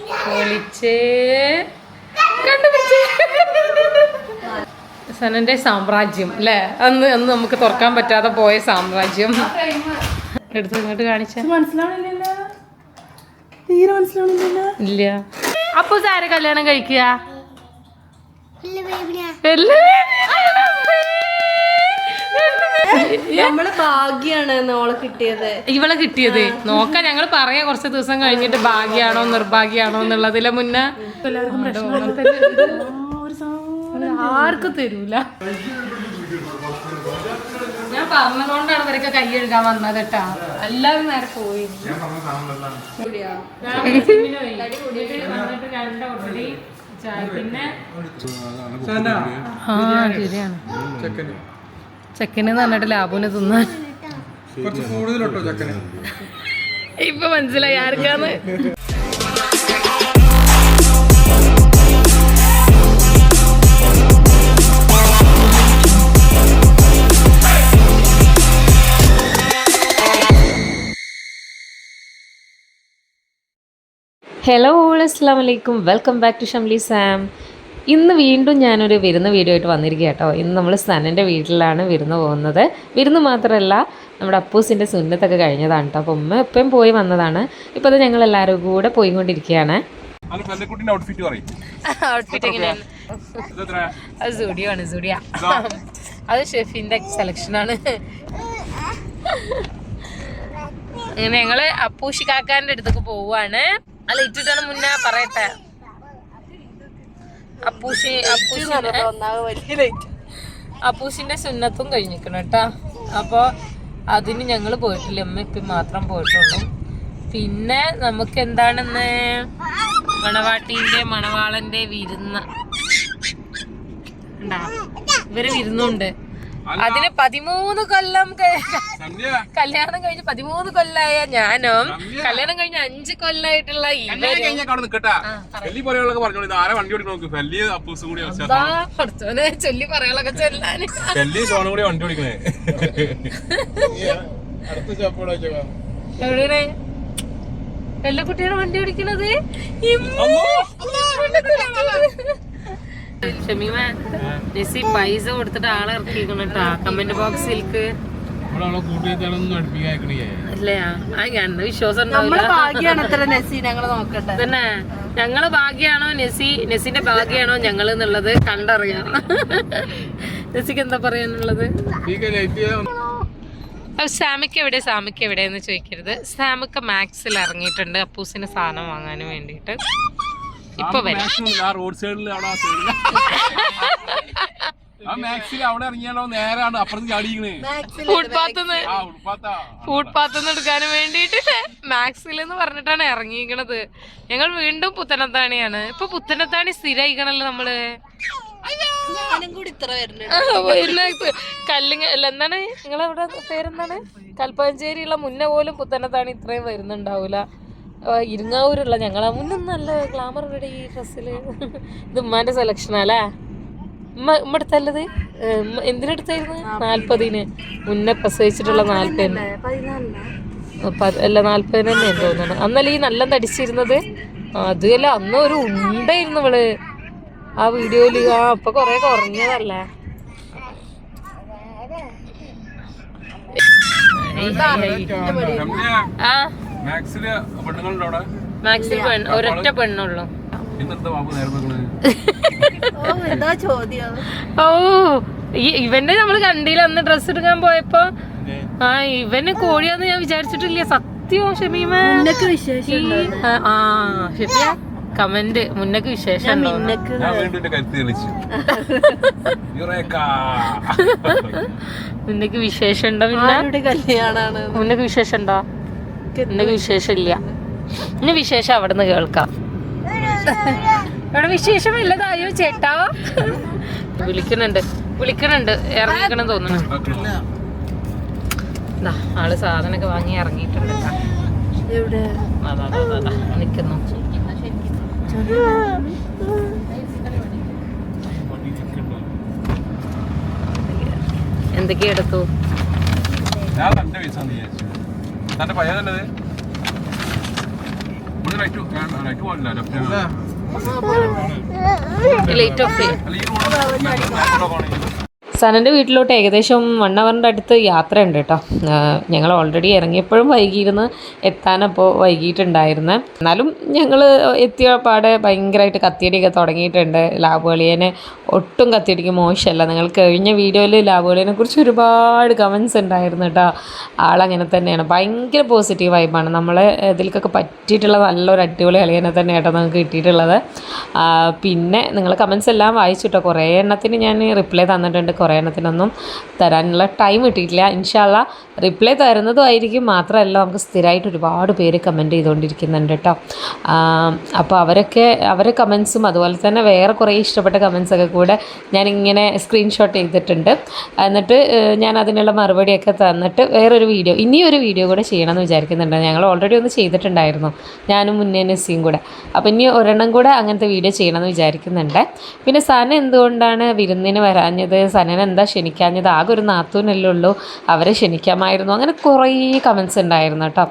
കണ്ടുപിടിച്ചേ. സനന്റെ സാമ്രാജ്യം അല്ലേ? അന്ന് അന്ന് നമുക്ക് തുറക്കാൻ പറ്റാതെ പോയ സാമ്രാജ്യം. എടുത്ത് ഇങ്ങോട്ട് കാണിച്ച. ഇല്ല. അപ്പൊ ആരെ കല്യാണം കഴിക്കുക? നമ്മൾ ഭാഗ്യാണ് നോളെ കിട്ടിയത്. ഇവളെ കിട്ടിയത്. നോക്കാം ഞങ്ങൾ പറയാ കുറച്ച് ദിവസം കഴിഞ്ഞിട്ട് ഭാഗ്യാണോ നിർഭാഗ്യാണോ എന്നുള്ളതിലെ മുന്നേ. ആർക്കും തരൂല. ഞാൻ പറഞ്ഞതുകൊണ്ടാണ് ഇവരൊക്കെ കൈ എഴുതാൻ വന്നത് കേട്ടാ. എല്ലാവരും നേരെ പോയി. പിന്നെ ആ ശരിയാണ്. ചെക്കന് പറഞ്ഞിട്ട് ലാബുവിന് തിന്നാൻ. കുറച്ച് കൂടുതലോട്ടോ ചക്കന്? ഇപ്പൊ മനസ്സിലായി ആർക്കാന്ന്. ഹലോ ഓൾ അസ്സാം വലൈക്കും welcome back to Shamli Sam ഇന്ന് വീണ്ടും ഞാനൊരു വിരുന്ന് വീഡിയോ ആയിട്ട് വന്നിരിക്കുക കേട്ടോ ഇന്ന് നമ്മൾ സനന്റെ വീട്ടിലാണ് വിരുന്ന് പോകുന്നത്. വിരുന്ന് മാത്രമല്ല നമ്മുടെ അപ്പൂസിന്റെ സുന്നത്തൊക്കെ കഴിഞ്ഞതാണ് കേട്ടോ അപ്പം ഉമ്മ എപ്പോഴും പോയി വന്നതാണ്. ഇപ്പോൾ അത് ഞങ്ങൾ എല്ലാവരും കൂടെ പോയിക്കൊണ്ടിരിക്കുകയാണ്. സുഡിയോ ആണ് സുഡിയ അത് ഷെഫിന്റെ സെലക്ഷൻ ആണ്. അങ്ങനെ ഞങ്ങൾ അപ്പൂഷി കാക്കാന്റെ അടുത്തേക്ക് പോവാണ് അല്ല ഇട്ടിട്ടാണ് മുന്നേ പറയട്ടെ. അപ്പൂഷി അപ്പൂശിന്റെ അപ്പൂശിന്റെ സുന്നത്തും കഴിഞ്ഞിരിക്കണം കേട്ടാ. അപ്പൊ അതിന് ഞങ്ങൾ പോയിട്ടില്ല. അമ്മ ഇപ്പം മാത്രം പോയിട്ടുള്ളൂ. പിന്നെ നമുക്ക് എന്താണെന്ന് മണവാട്ടിന്റെ മണവാളന്റെ വിരുന്ന്. ഇവർ വിരുന്നുണ്ട്. അതിന് പതിമൂന്ന് കൊല്ലം കല്യാണം കഴിഞ്ഞ് പതിമൂന്ന് കൊല്ലായ ഞാനും കല്യാണം കഴിഞ്ഞ അഞ്ച് കൊല്ലായിട്ടുള്ള ചൊല്ലി പറയാനൊക്കെ ചൊല്ലാന് ഫെല്ലി സോണും കൂടി വണ്ടി ഓടിക്കണേ. അടുത്ത ചപ്പോടെ എവിടെയാണ്? എല്ലാ കുട്ടിയാണ് വണ്ടി ഓടിക്കണത്? ഷമീമ പൈസ കൊടുത്തിട്ട് ആളെ കമന്റ് ബോക്സിലേക്ക് ഞങ്ങൾ തന്നെ. ഞങ്ങൾ ഭാഗ്യാണോ നെസി നെസിന്റെ ഭാഗ്യാണോ ഞങ്ങൾ എന്നുള്ളത് കണ്ടറിയാം. നെസിക്ക് എന്താ പറയാനുള്ളത്? അപ്പൊ സാമിക്ക് എവിടെ? സാമിക്ക് എവിടെയെന്ന് ചോദിക്കരുത്. സാമിക്ക് മാക്സിൽ ഇറങ്ങിയിട്ടുണ്ട് അപ്പൂസിന് സാധനം വാങ്ങാനും വേണ്ടിയിട്ട്. ഇപ്പൊ ആ റോഡ് സൈഡിൽ അവിടെ ആ സൈഡിൽ ആ മാക്സിൽ അവിടെ ഇറങ്ങിയാലോ? നേരാണ്. അപ്പുറത്ത് ചാടിക്കണേ ഫുട്പാത്ത് ആ ഉൾപ്പാത്താ ഫുട്പാത്ത് എടുക്കാനും വേണ്ടിയിട്ട് മാക്സിൽ എന്ന് പറഞ്ഞിട്ടാണ് ഇറങ്ങിയിരിക്കണത്. ഞങ്ങൾ വീണ്ടും പുത്തനത്താണിയാണ്. ഇപ്പൊ പുത്തനത്താണി സ്ഥിരമായിക്കണല്ലോ നമ്മൾ. കല്ലിങ്ങ അല്ല എന്താണ്? നിങ്ങളവിടെ പേരെന്താണ്? കൽപ്പഞ്ചേരിയുള്ള മുന്നേ പോലും പുത്തനത്താണി ഇത്രയും വരുന്നുണ്ടാവൂല. ഇരിങ്ങാവൂരുള്ള ഞങ്ങളാ മുന്നും നല്ല ഗ്ലാമർ ഇവിടെ ഈ ഡ്രസ്സിൽ ഇത് ഉമ്മാന്റെ സെലക്ഷൻ അല്ലേ ഉമ്മ ഉമ്മ എടുത്തല്ലത്? എന്തിനെടുത്തായിരുന്നു നാല്പതിന്. മുന്നേ പ്രസവിച്ചിട്ടുള്ള പ- അല്ല നാല്പതിന് തന്നെ തോന്നുന്നു. അന്നല്ല ഈ നല്ല തടിച്ചിരുന്നത്? അതല്ല അന്ന് ഒരു ഉണ്ടായിരുന്നു ഇവൾ. ആ വീഡിയോയിൽ ആ അപ്പൊ കൊറേ കുറഞ്ഞതല്ലേ? ആ. മാക്സിൽ പെണ്ണുങ്ങളുണ്ടോ അവിടെ? മാക്സിൽ പെണ്ണ് ഒരൊറ്റ പെണ്ണുള്ളൂ. ബാബു നേരം ഓ എന്താ ചോദ്യം? ഓ ഈ- ഇവന്റെ നമ്മൾ കണ്ടില്ല. അന്ന് ഡ്രസ് എടുക്കാൻ പോയപ്പോ ആ ഇവന് കോഴിയാന്ന് ഞാൻ വിചാരിച്ചിട്ടില്ല. സത്യോ ഷമീമ. വിശേഷം ഈ- ആ, ഷെഫിയ കമന്റ് മുന്നക്ക് വിശേഷം. മുന്നക്ക് വിശേഷം ഉണ്ടോ പിന്നെ? കല്യാണാണ്? മുന്നക്ക് വിശേഷം ഉണ്ടോ? മുന്നക്ക് വിശേഷമില്ല. ഇന്ന് വിശേഷം അവിടെ നിന്ന് കേൾക്കാം. ഇവിടെ വിശേഷമില്ലതായോ ചേട്ടാ. വിളിക്കണുണ്ട് വിളിക്കണുണ്ട് ഇറങ്ങിക്കണം തോന്നുന്നു. ദാ, ആൾ സാധനമൊക്കെ വാങ്ങി ഇറങ്ങിയിട്ടുണ്ട്. നിക്കുന്നു എന്തൊക്കെയാ എടുത്തു? ഞാൻ രണ്ട് പൈസ വിചാരിച്ചു. തന്റെ പയ്യ തന്നത്. അത് ലൈറ്റ് ഓഫ് സനന്റെ വീട്ടിലോട്ട് ഏകദേശം വൺ അവറിന്റെ അടുത്ത് യാത്രയുണ്ട് കേട്ടോ. ഞങ്ങൾ ഓൾറെഡി ഇറങ്ങിയപ്പോഴും വൈകിയിരുന്ന് എത്താനപ്പോൾ വൈകിട്ടുണ്ടായിരുന്നു എന്നാലും ഞങ്ങൾ എത്തിയ പാടെ ഭയങ്കരമായിട്ട് കത്തിയടിയൊക്കെ തുടങ്ങിയിട്ടുണ്ട്. ലാബുകളിയനെ ഒട്ടും കത്തിയടിക്ക് മോശമല്ല. നിങ്ങൾ കഴിഞ്ഞ വീഡിയോയിൽ ലാബുകളിയനെ കുറിച്ച് ഒരുപാട് കമൻസ് ഉണ്ടായിരുന്നു കേട്ടോ. ആളങ്ങനെ തന്നെയാണ്. ഭയങ്കര പോസിറ്റീവ് വൈബാണ് നമ്മളെ ഇതിലേക്കൊക്കെ പറ്റിയിട്ടുള്ള നല്ലൊരു അടിപൊളി കളിയനെ തന്നെ കേട്ടോ നമുക്ക് കിട്ടിയിട്ടുള്ളത്. പിന്നെ നിങ്ങൾ കമൻസ് എല്ലാം വായിച്ചു കേട്ടോ കുറേ എണ്ണത്തിന് ഞാൻ റിപ്ലൈ തന്നിട്ടുണ്ട്. കുറേ എണ്ണത്തിനൊന്നും തരാനുള്ള ടൈം കിട്ടിയിട്ടില്ല. ഇൻഷാല്ല റിപ്ലൈ തരുന്നതുമായിരിക്കും. മാത്രമല്ല നമുക്ക് സ്ഥിരമായിട്ട് ഒരുപാട് പേര് കമന്റ് ചെയ്തുകൊണ്ടിരിക്കുന്നുണ്ട് കേട്ടോ. അപ്പോൾ അവരൊക്കെ അവരെ കമൻസും അതുപോലെ തന്നെ വേറെ കുറേ ഇഷ്ടപ്പെട്ട കമൻസൊക്കെ കൂടെ ഞാനിങ്ങനെ സ്ക്രീൻഷോട്ട് ചെയ്തിട്ടുണ്ട്. എന്നിട്ട് ഞാൻ അതിനുള്ള മറുപടിയൊക്കെ തന്നിട്ട് വേറൊരു വീഡിയോ ഇനിയൊരു വീഡിയോ കൂടെ ചെയ്യണമെന്ന് വിചാരിക്കുന്നുണ്ട്. ഞങ്ങൾ ഓൾറെഡി ഒന്ന് ചെയ്തിട്ടുണ്ടായിരുന്നു. ഞാനും മുന്നേ നസിയും കൂടെ. അപ്പോൾ ഇനി ഒരെണ്ണം കൂടെ അങ്ങനത്തെ വീഡിയോ ചെയ്യണമെന്ന് വിചാരിക്കുന്നുണ്ട്. പിന്നെ സന എന്തുകൊണ്ടാണ് വിരുന്നിന് വരാഞ്ഞത്? സനനെ എന്താ ക്ഷണിക്കാഞ്ഞത്? ആകെ ഒരു നാത്തൂനല്ലേ ഉള്ളൂ. അവരെ ക്ഷണിക്കാമായിരുന്നു. അങ്ങനെ കുറേ കമൻസ് ഉണ്ടായിരുന്നു കേട്ടോ.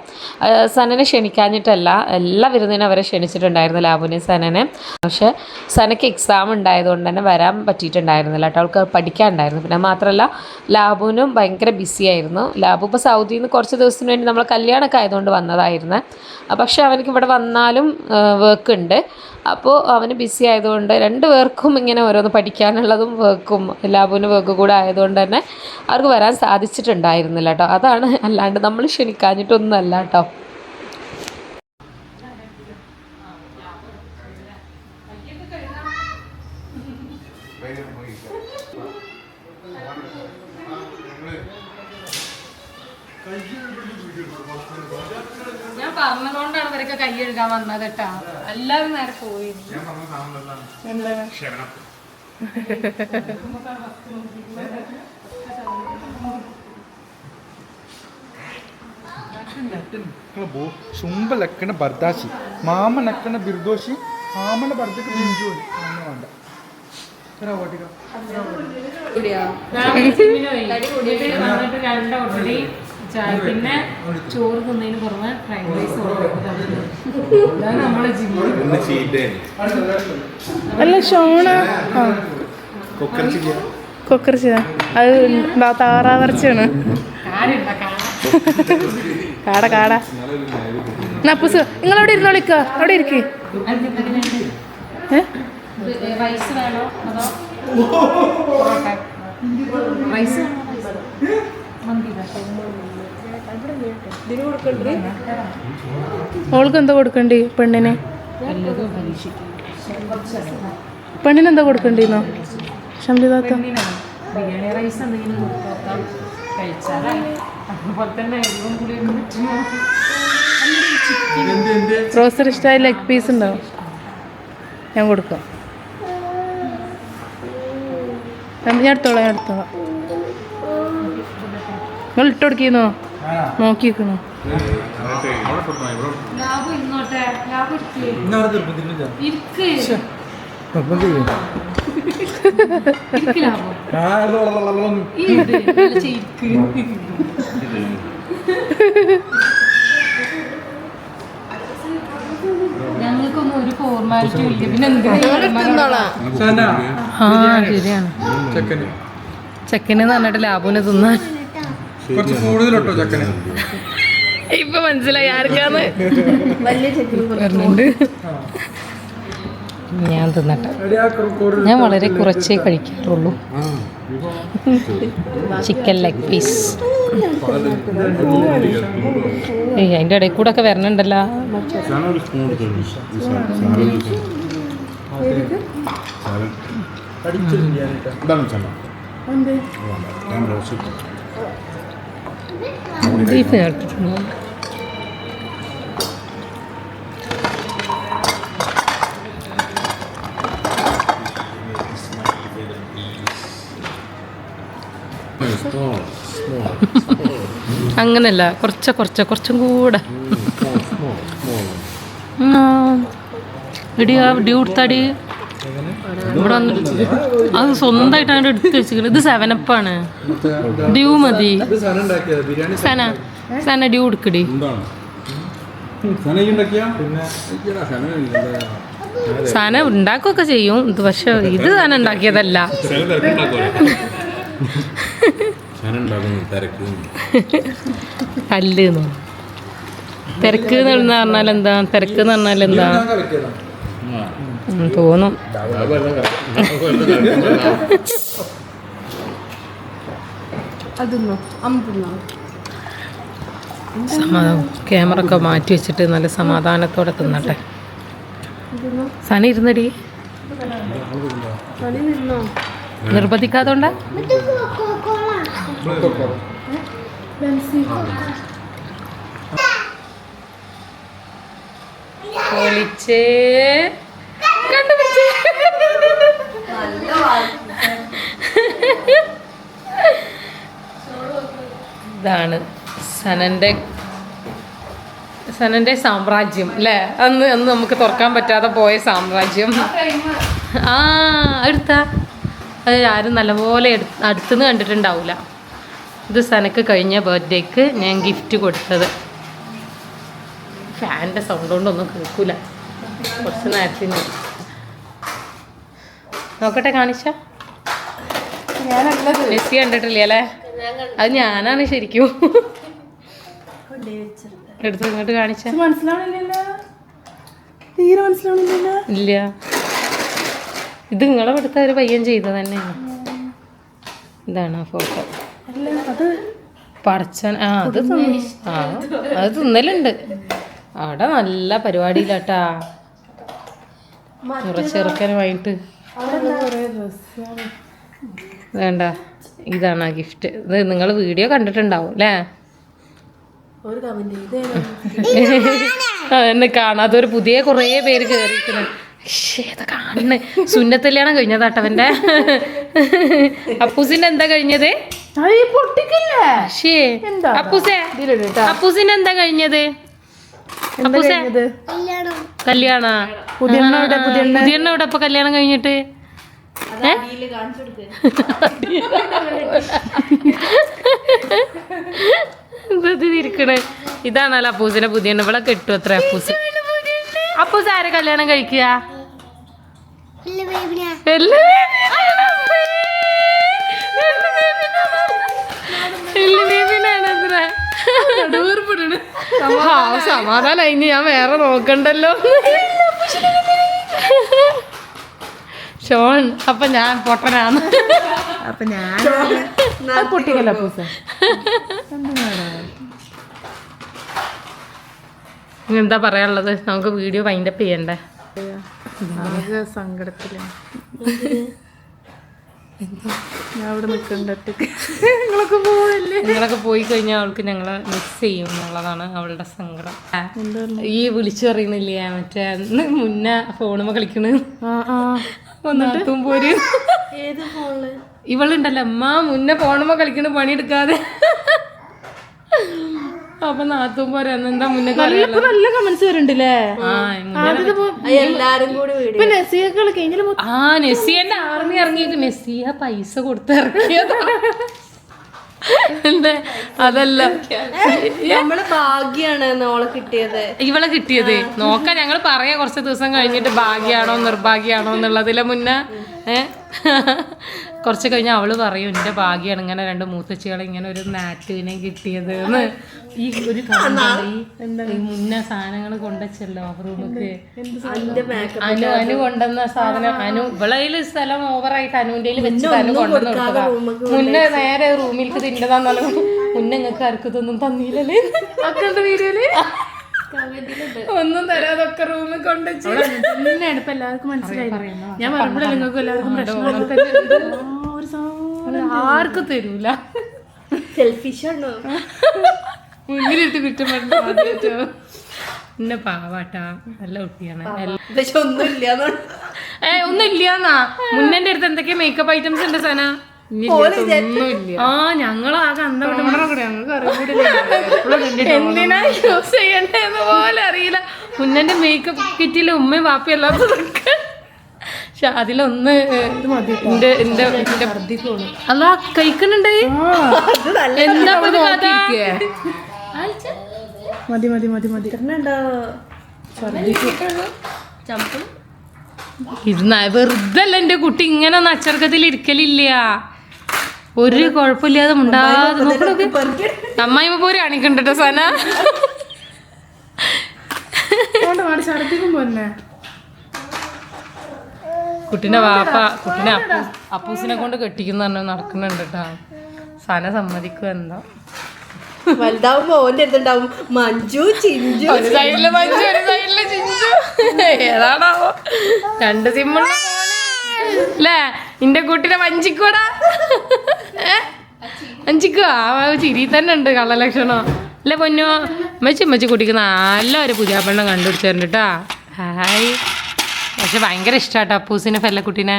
സനനെ ക്ഷണിക്കാഞ്ഞിട്ടല്ല എല്ലാ വിരുന്നിനും അവരെ ക്ഷണിച്ചിട്ടുണ്ടായിരുന്നു ലാബുനെ സനനെ. പക്ഷേ സനയ്ക്ക് എക്സാം ഉണ്ടായതുകൊണ്ട് തന്നെ വരാൻ പറ്റിയിട്ടുണ്ടായിരുന്നില്ല കേട്ടോ. അവൾക്ക് പഠിക്കാനുണ്ടായിരുന്നു. പിന്നെ മാത്രമല്ല ലാബുവിനും ഭയങ്കര ബിസി ആയിരുന്നു. ലാബു ഇപ്പോൾ സൗദിയിൽ നിന്ന് കുറച്ച് ദിവസത്തിന് വേണ്ടി നമ്മൾ കല്യാണമൊക്കെ ആയതുകൊണ്ട് വന്നതായിരുന്നു. പക്ഷേ അവനക്ക് ഇവിടെ വന്നാലും വർക്ക് ഉണ്ട്. അപ്പോൾ അവന് ബിസി ആയതുകൊണ്ട് രണ്ട് പേർക്കും ഇങ്ങനെ ഓരോന്ന് പഠിക്കാനുള്ളതും വർക്കും ലാബുവിന് വർക്ക് കൂടെ ആയതുകൊണ്ട് തന്നെ അവർക്ക് വരാൻ സാധിച്ചിട്ടുണ്ടായിരുന്നില്ല കേട്ടോ അതാണ് അല്ലാണ്ട് നമ്മൾ ക്ഷണിക്കാഞ്ഞിട്ടൊന്നുമല്ല കേട്ടോ Thank കേട്ടോ ഞാൻ പറഞ്ഞതുകൊണ്ടാണ് ഇവരൊക്കെ കൈ എഴുതാൻ വന്നത് കേട്ടാ. എല്ലാവരും നേരെ പോയി. ശുംബ ബർദാശി മാമ ബിർദോഷി മാമണ ബർദക്ക് ബിഞ്ചു ഓട്ടിക്കോ പിന്നെ ചോറ് തിന്നതിന് പുറമെ ഫ്രൈഡ് റൈസ് നമ്മളെ ജിമ്മ് അല്ല ഷോണ. ആ. കൊക്കറിച്ച അത് താറാവർച്ചയാണ്? കാട കാട. നപ്പുസ് നിങ്ങൾ അവിടെ ഇരുന്നോളിക്ക വിളിക്ക. അവിടെ ഇരിക്കേ. റൈസ് വേണോ അതോ? റൈസ് ഓൾക്ക് എന്താ കൊടുക്കണ്ടേ പെണ്ണിന്? പെണ്ണിന് എന്താ കൊടുക്കണ്ടേന്നോ? ഷംലിതാത്ത ബിരിയാണി റൈസ് എന്തെങ്കിലും കൊടുത്തോക്കാം കഴിച്ചാലായി അതുപോലെ തന്നെ എരിവും പുളിയൊക്കെ പറ്റുമോ റോസ്റ്റർ ഇഷ്ടമായ ലെഗ് പീസ് ഉണ്ടോ? ഞാൻ കൊടുക്കാം. ഞാൻ എടുത്തോളാം ഞാൻ എടുത്തോളാം. നിങ്ങൾ ഇട്ട് കൊടുക്കുന്നോ നോക്കി. ഞങ്ങൾക്കൊന്നും ഒരു ഫോർമാലിറ്റി ഇല്ല. പിന്നെ ആ ശരിയാണ്. ചെക്കന്. ചെക്കന് പറഞ്ഞിട്ട് ലാബുവിനെ തിന്നാൻ. കുറച്ച് കൂടുതലോട്ടോ ചക്കന്? ഇപ്പൊ മനസ്സിലായി ആർക്കാന്ന്. ഞാൻ തിന്നട്ടെ. ഞാൻ വളരെ കുറച്ചേ കഴിക്കാറുള്ളൂ. ചിക്കൻ ലെഗ് പീസ് ഏയ് അതിന്റെ ഇടയിൽ കൂടെ ഒക്കെ വരണുണ്ടല്ലോ. ബീഫ് കേട്ടിട്ടുണ്ടോ അങ്ങനല്ല കുറച്ച് കുറച്ച് കുറച്ചും കൂടെ. ഇടിയാ ഡ്യൂ എടുത്താടി ഇവിടെ വന്നിട്ട് അത് സ്വന്തമായിട്ട് എടുത്ത് വെച്ചിരിക്കുന്നത് ഇത് സെവനപ്പാണ്. ഡ്യൂ മതി. സന സന ഡ്യൂ എടുക്കടി. സന ഉണ്ടാക്കുകയൊക്കെ ചെയ്യും. ഇത് പക്ഷെ ഇത് സന ഉണ്ടാക്കിയതല്ല. തിരക്ക് കല്ല് എന്ന് തിരക്ക്. എന്ന് പറഞ്ഞാൽ എന്താ? തിരക്ക് എന്ന് പറഞ്ഞാൽ എന്താ? തോന്നും. ക്യാമറ ഒക്കെ മാറ്റി വെച്ചിട്ട് നല്ല സമാധാനത്തോടെ തിന്നട്ടെ. സണി ഇരുന്നടി. നിർബന്ധിക്കാത്തോണ്ട? പൊളിച്ചേ. ഇതാണ് സനന്റെ സനന്റെ സാമ്രാജ്യം അല്ലേ? അന്ന് അന്ന് നമുക്ക് തുറക്കാൻ പറ്റാതെ പോയ സാമ്രാജ്യം. ആ എടുത്താ അത് ആരും നല്ലപോലെ അടുത്തുനിന്ന് കണ്ടിട്ടുണ്ടാവില്ല ഇത് സനക്ക് കഴിഞ്ഞ ബർത്ത്ഡേക്ക് ഞാൻ ഗിഫ്റ്റ് കൊടുത്തത്. ഫാനിന്റെ സൗണ്ട് കൊണ്ടൊന്നും കേൾക്കൂല. കുറച്ച് നേരത്തിന്. നോക്കട്ടെ കാണിച്ച. കണ്ടിട്ടില്ല അല്ലേ? അത് ഞാനാണ് ശരിക്കും. എടുത്ത് ഇങ്ങോട്ട് കാണിച്ച. തീരെ മനസ്സിലാവണില്ലല്ലോ? ഇല്ല. ഇത് നിങ്ങളെ ഇവിടുത്തെ ഒരു പയ്യൻ ചെയ്തത് തന്നെയാണ് ഇതാണ് ആ ഫോട്ടോ. അത് പടച്ചൻ ആ അത് തിന്ന്. ആ അത് തിന്നലുണ്ട്. അവിടെ നല്ല പരിപാടിയിലാട്ടാ. ചെറുക്കനുമായിട്ട് വേണ്ട. ഇതാണ് ആ ഗിഫ്റ്റ് ഇത് നിങ്ങൾ വീഡിയോ കണ്ടിട്ടുണ്ടാവും അല്ലേ എന്നെ കാണാതെ ഒരു പുതിയ കുറേ പേര് കേറിയിട്ടുണ്ട് ഏതാ കാണുന്നേ. സുന്നത്തല്യാണം കഴിഞ്ഞതാട്ടവന്റെ അപ്പൂസിന്റെ എന്താ കഴിഞ്ഞത്? അപ്പൂസേ. അപ്പൂസിന്റെ കഴിഞ്ഞത് എന്താ കഴിഞ്ഞത്? കല്യാണ. പുതിയെണ്ണ ഇവിടെ ഇപ്പൊ കല്യാണം കഴിഞ്ഞിട്ട്? ഇരിക്കണേ? ഇതാണല്ലോ അപ്പൂസിന്റെ പുതിയ ഇവിടെ കിട്ടും അത്ര അപ്പൂസ്. അപ്പൂസ് ആരെ കല്യാണം കഴിക്കുക? എല്ലാ സമാധാനം ഇനി ഞാൻ വേറെ നോക്കണ്ടല്ലോ. ഷോൺ അപ്പൊ ഞാൻ പൊട്ടനാണ്. അപ്പൊ ഞാൻ പൊട്ടിക്കല്ല പൂസ. എന്താ പറയാനുള്ളത്? നമുക്ക് വീഡിയോ വൈൻഡപ്പ് ചെയ്യണ്ടേ? സങ്കടത്തിലാണ്. ഞാൻ അവിടെ നിങ്ങളൊക്കെ പോവല്ലേ? നിങ്ങളൊക്കെ പോയി കഴിഞ്ഞാൽ അവൾക്ക് ഞങ്ങളെ മിസ് ചെയ്യും എന്നുള്ളതാണ് അവളുടെ സങ്കടം. ഈ വിളിച്ചു പറയുന്നില്ലേ മറ്റേ അന്ന് മുന്നേ ഫോണുമ്മ കളിക്കണ്. ഒന്നാത്തും പോര്. ഏത് ഫോണിൽ ഇവളുണ്ടല്ലോ അമ്മ മുന്നേ ഫോണുമ്മ കളിക്കണ പണിയെടുക്കാതെ. അപ്പൊ നാത്തും പോരെ അന്നെന്താ മുന്നേ നല്ല കമന്റ്സ് വരുന്നുണ്ടല്ലേ എല്ലാരും കൂടി ആ നെസ്സിയന്റെ ആർമി ഇറങ്ങിയിട്ട് നെസ്സിയ പൈസ കൊടുത്ത് ഇറക്കിയതാ. എന്താ? അതല്ല. നമ്മൾ ഭാഗ്യാണ് നോളെ കിട്ടിയത്. ഇവളെ കിട്ടിയത്. നോക്ക ഞങ്ങൾ പറയാ കുറച്ച് ദിവസം കഴിഞ്ഞിട്ട് ഭാഗ്യാണോ നിർഭാഗ്യാണോ എന്നുള്ളതിലെ മുന്നേ. ഏ? കുറച്ച് കഴിഞ്ഞാൽ അവൾ പറയും എന്റെ ഭാഗ്യമാണ് ഇങ്ങനെ രണ്ട് മൂത്തച്ചികളെ ഇങ്ങനെ ഒരു നാറ്റുവിനെ കിട്ടിയത്. എന്ന് ഈ ഒരു ഈ മുന്നേ സാധനങ്ങൾ കൊണ്ടുവച്ചല്ലോ റൂമിക്ക് അനു അനു കൊണ്ടുവന്ന സാധനം. അനു ഇവളയിൽ സ്ഥലം ഓവറായിട്ട് അനുവിന്റെ വെച്ച് അനു കൊണ്ടുവന്ന് കൊടുത്തതാ. മുന്നേ നേരെ റൂമിലേക്ക് തിന്നതാന്നല്ലോ മുന്നേ നിങ്ങൾക്ക് ആർക്കും ഇതൊന്നും തന്നില്ലല്ലേ? അക്കന്റെ വീഡിയോയിൽ? ഒന്നും തരാതൊക്കെ റൂമിൽ കൊണ്ട് തന്നെയാണ് ഇപ്പൊ എല്ലാവർക്കും മനസ്സിലായി ഞാൻ പറയുമ്പോഴേ നിങ്ങൾക്ക് എല്ലാവർക്കും പ്രശ്നം ആർക്കും തരൂല. സെൽഫിഷാണോ മുന്നിലിട്ട് കുറ്റം പറഞ്ഞു എന്നെ പാവാട്ടാ നല്ല കുട്ടിയാണ്. ഒന്നും ഇല്ല ഒന്നുമില്ല ഏ ഒന്നും ഇല്ലാന്നാ മുന്നന്റെ അടുത്ത് എന്തൊക്കെയാ മേക്കപ്പ് ഐറ്റംസ് ഉണ്ട് സന? ആ ഞങ്ങളാകെ അന്തം എന്തിനാ യൂസ് ചെയ്യണ്ടേന്ന് പോലെ അറിയില്ല. മുന്നേന്റെ മേക്കപ്പ് കിറ്റിൽ ഉമ്മയും വാപ്പയും അല്ലാത്തതൊക്കെ. പക്ഷെ അതിലൊന്ന് എന്റെ എന്റെ എന്റെ അല്ല കഴിക്കുന്നുണ്ട്? എന്താ കഥ? മതി മതി മതി മതി. വെറുതെ അല്ല എന്റെ കുട്ടി. ഇങ്ങനെ നച്ചർക്കത്തിൽ ഇരിക്കലില്ല. ഒരു കുഴപ്പമില്ലാതെ ഉണ്ടാകാതെ നോക്കണൊക്കെ. അമ്മായിമ്മ പോരെ കാണിക്കണ്ടോ സന. കുട്ടിന്റെ വാപ്പ കുട്ടിനെ അപ്പൂ അപ്പൂസിനെ കൊണ്ട് കെട്ടിക്കുന്ന പറഞ്ഞു നടക്കുന്നുണ്ട് കേട്ടോ സന സമ്മതിക്കുക എന്താ. വലുതാവുമ്പോ ഓന്റെ അടുത്തുണ്ടാവും. മഞ്ജു ചിഞ്ചു. ഒരു സൈഡിൽ മഞ്ജു ഒരു സൈഡിൽ ചിഞ്ചു. ഏതാണാവോ? രണ്ട് സിമ്മുള്ള അല്ലേ നിന്റെ കുട്ടീനെ വഞ്ചിക്കൂടാ? വഞ്ചിക്കോ ആ ചിരി തന്നെ ഉണ്ട് കള്ളലക്ഷണോ. അല്ലേ പൊന്നോ? അമ്മച്ചി അമ്മച്ചി കുട്ടിക്ക് നല്ല ഒരു പുതിയ പെണ്ണം കണ്ടുപിടിച്ചിട്ടുണ്ട് കേട്ടോ ഹായ്. പക്ഷെ ഭയങ്കര ഇഷ്ടാട്ടോ അപ്പൂസിനെ ഫെല്ലക്കുട്ടീനെ.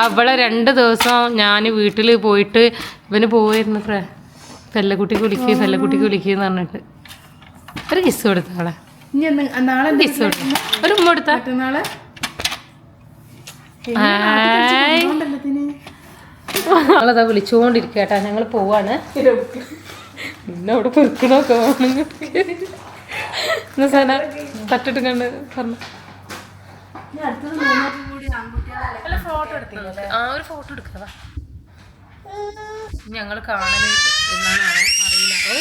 അവളെ രണ്ട് ദിവസം ഞാൻ വീട്ടിൽ പോയിട്ട് ഇവന് പോയിരുന്നു ഫ്രേ ഫെല്ലക്കുട്ടിക്ക് കുളിക്കുക ഫെല്ലക്കുട്ടിക്ക് കുളിക്കുക എന്ന് പറഞ്ഞിട്ട്. ഒരു കിസ് കൊടുത്താളെ ഒരു ഉമ്മ കൊടുത്ത? മറ്റന്നാൾ വിളിച്ചുകൊണ്ടിരിക്കുക കേട്ടാ ഞങ്ങളതാ ഞങ്ങൾ പോവാണ്. പിന്നെ അവിടെ സന തട്ടിട്ട് കണ്ട് പറഞ്ഞു. ആ ഒരു ഫോട്ടോ ഞങ്ങൾ എന്നാണ് അറിയില്ല. ഓ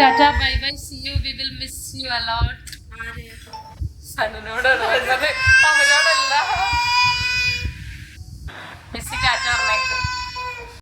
tata bye bye see you we will miss you a lot സനനോടാണ് അവരോടല്ല മിസ്സി ടാറ്റ പറഞ്ഞേക്ക്.